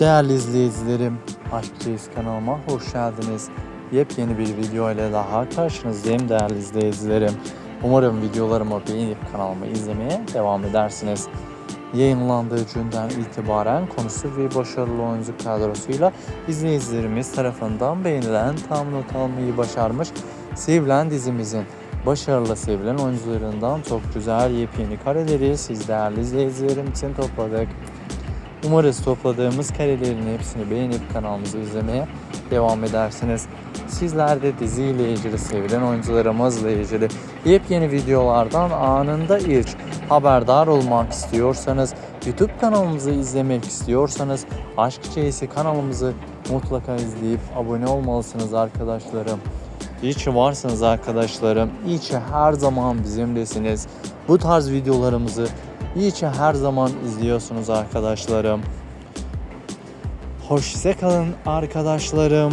Değerli izleyicilerim, Aşkçıyız kanalıma hoş geldiniz. Yepyeni bir video ile daha karşınızdayım değerli izleyicilerim. Umarım videolarımı beğenip kanalımı izlemeye devam edersiniz. Yayınlandığı günden itibaren konusu ve başarılı oyuncu kadrosuyla izleyicilerimiz tarafından beğenilen, tam not almayı başarmış sevilen dizimizin başarılı sevilen oyuncularından çok güzel yepyeni kareleri siz değerli izleyicilerim için topladık. Umarız topladığımız karelerin hepsini beğenip kanalımızı izlemeye devam edersiniz. Sizler de diziyle ilgili sevilen oyuncularımızla ilgili yepyeni videolardan anında ilk haberdar olmak istiyorsanız, YouTube kanalımızı izlemek istiyorsanız Aşk Çeyisi kanalımızı mutlaka izleyip abone olmalısınız arkadaşlarım. İyi ki varsınız arkadaşlarım. İyi her zaman bizimlesiniz. Bu tarz videolarımızı iyi her zaman izliyorsunuz arkadaşlarım. Hoşça kalın arkadaşlarım.